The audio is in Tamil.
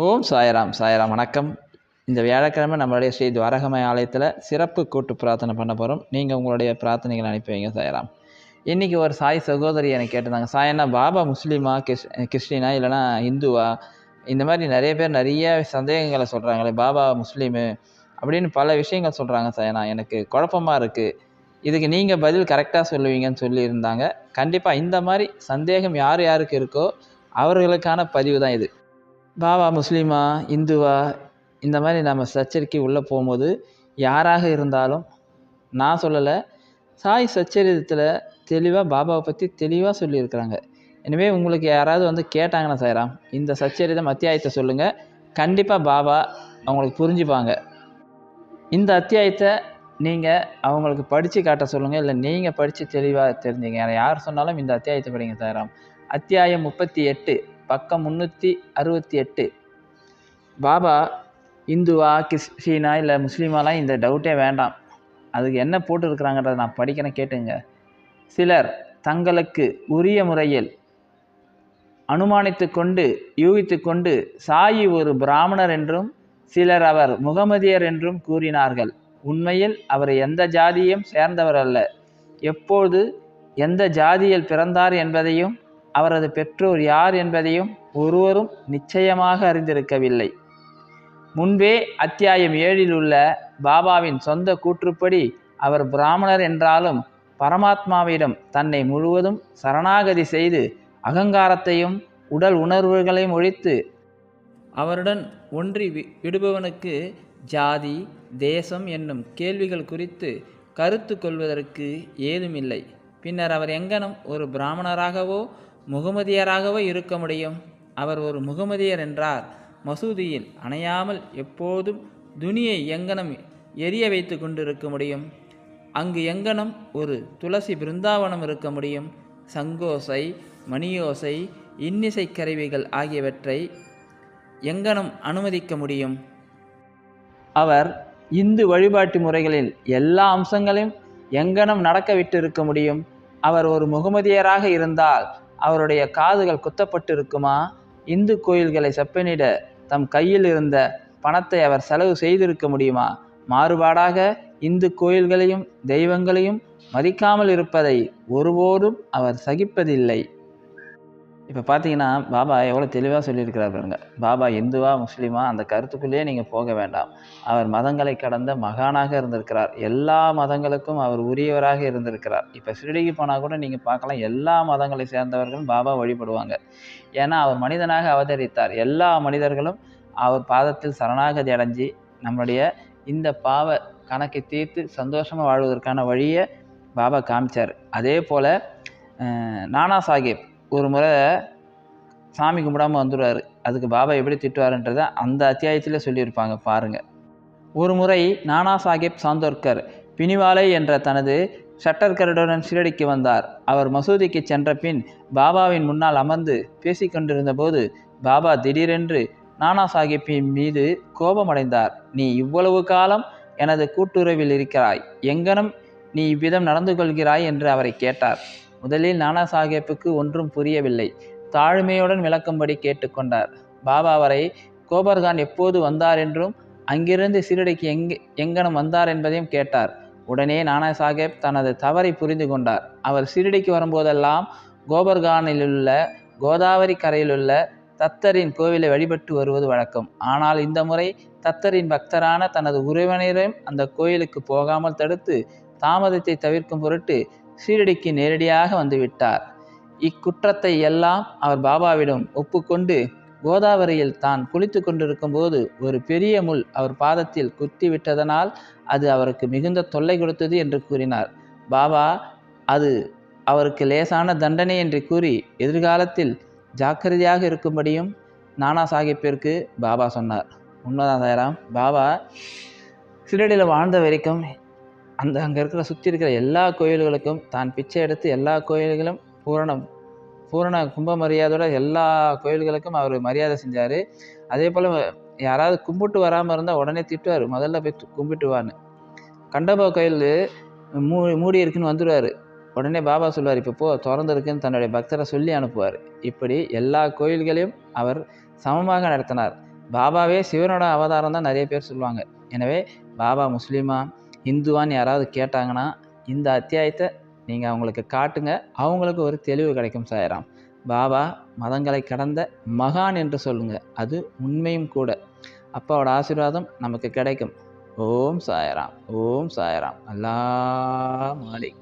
ஓம் சாயராம் சாயராம். வணக்கம். இந்த வியாழக்கிழமை நம்மளுடைய ஸ்ரீ துவாரகமய ஆலயத்தில் சிறப்பு கூட்டு பிரார்த்தனை பண்ண போகிறோம் நீங்கள் உங்களுடைய பிரார்த்தனைகளை அனுப்பி வைங்க சாய்ராம். இன்றைக்கி ஒரு சாய் சகோதரி எனக்கு கேட்டிருந்தாங்க. சாயனா பாபா முஸ்லீமா கிறிஸ் கிறிஸ்டினா இல்லைனா இந்துவா இந்த மாதிரி நிறைய பேர் நிறைய சந்தேகங்களை சொல்கிறாங்களே பாபா முஸ்லீமு அப்படின்னு பல விஷயங்கள் சொல்கிறாங்க சாயனா எனக்கு குழப்பமாக இருக்குது இதுக்கு நீங்கள் பதில் கரெக்டாக சொல்லுவீங்கன்னு சொல்லியிருந்தாங்க. கண்டிப்பாக இந்த மாதிரி சந்தேகம் யார் யாருக்கு இருக்கோ அவர்களுக்கான பதிவு தான் இது. பாபா முஸ்லீமா இந்துவா இந்த மாதிரி நம்ம சச்சரிக்கை உள்ளே போகும்போது யாராக இருந்தாலும் நான் சொல்லலை சாய் சச்சரிதத்தில் தெளிவாக பாபாவை பற்றி தெளிவாக சொல்லியிருக்கிறாங்க. எனவே உங்களுக்கு யாராவது வந்து கேட்டாங்கன்னா சாய்ராம் இந்த சச்சரிதம் அத்தியாயத்தை சொல்லுங்கள் கண்டிப்பாக பாபா அவங்களுக்கு புரிஞ்சுப்பாங்க. இந்த அத்தியாயத்தை நீங்கள் அவங்களுக்கு படித்து காட்ட சொல்லுங்கள் இல்லை நீங்கள் படித்து தெளிவாக தெரிஞ்சுங்க. யார் சொன்னாலும் இந்த அத்தியாயத்தை படிங்க சாய்ராம். அத்தியாயம் முப்பத்தி எட்டு. பக்கம் முந்நூற்றி அறுபத்தி எட்டு. பாபா இந்துவா கிறிஸ்டினா இல்லை முஸ்லீமாலாம் இந்த டவுட்டே வேண்டாம். அதுக்கு என்ன போட்டுருக்குறாங்கன்றதை நான் படிக்கிறேன் கேட்டுங்க. சிலர் தங்களுக்கு உரிய முறையில் அனுமானித்து கொண்டு யூகித்து கொண்டு சாயி ஒரு பிராமணர் என்றும் சிலர் அவர் முகமதியர் என்றும் கூறினார்கள். உண்மையில் அவர் எந்த ஜாதியும் சேர்ந்தவர் அல்ல. எப்போது எந்த ஜாதியில் பிறந்தார் என்பதையும் அவரது பெற்றோர் யார் என்பதையும் ஒருவரும் நிச்சயமாக அறிந்திருக்கவில்லை. முன்பே அத்தியாயம் ஏழில் உள்ள பாபாவின் சொந்த கூற்றுப்படி அவர் பிராமணர் என்றாலும் பரமாத்மாவிடம் தன்னை முழுவதும் சரணாகதி செய்து அகங்காரத்தையும் உடல் உணர்வுகளையும் ஒழித்து அவருடன் ஒன்றி வி- விடுபவனுக்கு ஜாதி தேசம் என்னும் கேள்விகள் குறித்து கருத்து கொள்வதற்கு ஏதுமில்லை. பின்னர் அவர் எங்கனும் ஒரு பிராமணராகவோ முகமதியராகவே இருக்க முடியும்? அவர் ஒரு முகமதியர் என்றார். மசூதியில் அணையாமல் எப்போதும் துணியை எங்கனம் எரிய வைத்து கொண்டிருக்க முடியும்? அங்கு எங்கனம் ஒரு துளசி பிருந்தாவனம் இருக்க முடியும்? சங்கோசை மணியோசை இன்னிசை கருவிகள் ஆகியவற்றை எங்கனம் அனுமதிக்க முடியும்? அவர் இந்து வழிபாட்டு முறைகளில் எல்லா அம்சங்களையும் எங்கனம் நடக்க விட்டிருக்க முடியும்? அவர் ஒரு முகமதியராக இருந்தால் அவருடைய காதுகள் குத்தப்பட்டு இருக்குமா இந்து கோயில்களை செப்பனிட தம் கையில் இருந்த பணத்தை அவர் செலவு செய்திருக்க முடியுமா? மாறுபாடாக இந்து கோயில்களையும் தெய்வங்களையும் மதிக்காமல் இருப்பதை ஒருபோதும் அவர் சகிப்பதில்லை. இப்போ பார்த்தீங்கன்னா பாபா எவ்வளோ தெளிவாக சொல்லியிருக்கிறார் பாருங்க. பாபா இந்துவா முஸ்லீமா அந்த கருத்துக்குள்ளேயே நீங்கள் போக வேண்டாம். அவர் மதங்களை கடந்த மகானாக இருந்திருக்கிறார். எல்லா மதங்களுக்கும் அவர் உரியவராக இருந்திருக்கிறார். இப்போ ஷிரடிக்கு போனால் கூட நீங்கள் பார்க்கலாம் எல்லா மதங்களை சேர்ந்தவர்களும் பாபா வழிபடுவாங்க. ஏன்னா அவர் மனிதனாக அவதரித்தார். எல்லா மனிதர்களும் அவர் பாதத்தில் சரணாகதி அடைஞ்சு நம்முடைய இந்த பாவ கணக்கை தீர்த்து சந்தோஷமாக வாழ்வதற்கான வழியை பாபா காமிச்சார். அதே போல் நானா சாஹிப் ஒரு முறை சாமி கும்பிடாமல் வந்துடுவார். அதுக்கு பாபா எப்படி திட்டுவாருன்றதை அந்த அத்தியாயத்தில் சொல்லியிருப்பாங்க பாருங்கள் ஒரு முறை நானா சாஹிப் சாந்தோர்கர் பினிவாலை என்ற தனது ஷட்டர்கருடன் சீரடிக்கு வந்தார். அவர் மசூதிக்கு சென்ற பின் பாபாவின் முன்னால் அமர்ந்து பேசிக்கொண்டிருந்த போது பாபா திடீரென்று நானா சாஹிப்பின் மீது கோபமடைந்தார். நீ இவ்வளவு காலம் எனது கூட்டுறவில் இருக்கிறாய். எங்கனம் நீ இவ்விதம் நடந்து கொள்கிறாய்? என்று அவரை கேட்டார். முதலில் நானா சாஹேப்புக்கு ஒன்றும் புரியவில்லை. தாழ்மையுடன் விளக்கும்படி கேட்டுக்கொண்டார். பாபா அவரை கோபர்கான் எப்போது வந்தார் என்றும் அங்கிருந்து சீரடிக்கு எங்கே எங்கனம் வந்தார் என்பதையும் கேட்டார். உடனே நானா சாஹேப் தனது தவறை புரிந்து கொண்டார். அவர் சீரடிக்கு வரும்போதெல்லாம் கோபர்கானிலுள்ள கோதாவரி கரையிலுள்ள தத்தரின் கோவிலை வழிபட்டு வருவது வழக்கம். ஆனால் இந்த முறை தத்தரின் பக்தரான தனது உறவினரையும் அந்த கோயிலுக்கு போகாமல் தடுத்து தாமதத்தை தவிர்க்கும் பொருட்டு சீரடிக்கு நேரடியாக வந்துவிட்டார். இக்குற்றத்தை எல்லாம் அவர் பாபாவிடம் ஒப்புக்கொண்டு கோதாவரியில் தான் குளித்து கொண்டிருக்கும் போது ஒரு பெரிய முள் அவர் பாதத்தில் குத்தி விட்டதனால் அது அவருக்கு மிகுந்த தொல்லை கொடுத்தது என்று கூறினார். பாபா அது அவருக்கு லேசான தண்டனை என்று கூறி எதிர்காலத்தில் ஜாக்கிரதையாக இருக்கும்படியும் நானா சாஹிப்பிற்கு பாபா சொன்னார். உண்மைதான் தயாராம். பாபா சிறடியில் வாழ்ந்த வரைக்கும் அந்த அங்கே இருக்கிற சுற்றி இருக்கிற எல்லா கோயில்களுக்கும் தான் பிச்சை எடுத்து எல்லா கோயில்களும் பூரணம். பூரண கும்ப மரியாதையோட எல்லா கோயில்களுக்கும் அவர் மரியாதை செஞ்சார். அதே போல் யாராவது கும்பிட்டு வராமல் இருந்தால் உடனே திட்டுவார். முதல்ல போய் கும்பிட்டு வான்னு. கண்டபா கோயில் மூ மூடி இருக்குன்னு வந்துடுவார் உடனே பாபா சொல்லுவார் இப்போ போ திறந்துருக்குன்னு தன்னுடைய பக்தரை சொல்லி அனுப்புவார். இப்படி எல்லா கோயில்களையும் அவர் சமமாக நடத்தினார். பாபாவே சிவனோட அவதாரம் தான் நிறைய பேர் சொல்லுவாங்க. எனவே பாபா முஸ்லீமா இந்துவான்னு யாராவது கேட்டாங்கன்னா இந்த அத்தியாயத்தை நீங்கள் அவங்களுக்கு காட்டுங்க. அவங்களுக்கு ஒரு தெளிவு கிடைக்கும் சாயராம். பாபா மதங்களை கடந்த மகான் என்று சொல்லுங்க. அது உண்மையும் கூட. அப்பாவோட ஆசீர்வாதம் நமக்கு கிடைக்கும். ஓம் சாயராம். ஓம் சாயராம். அல்லா மாலிக்.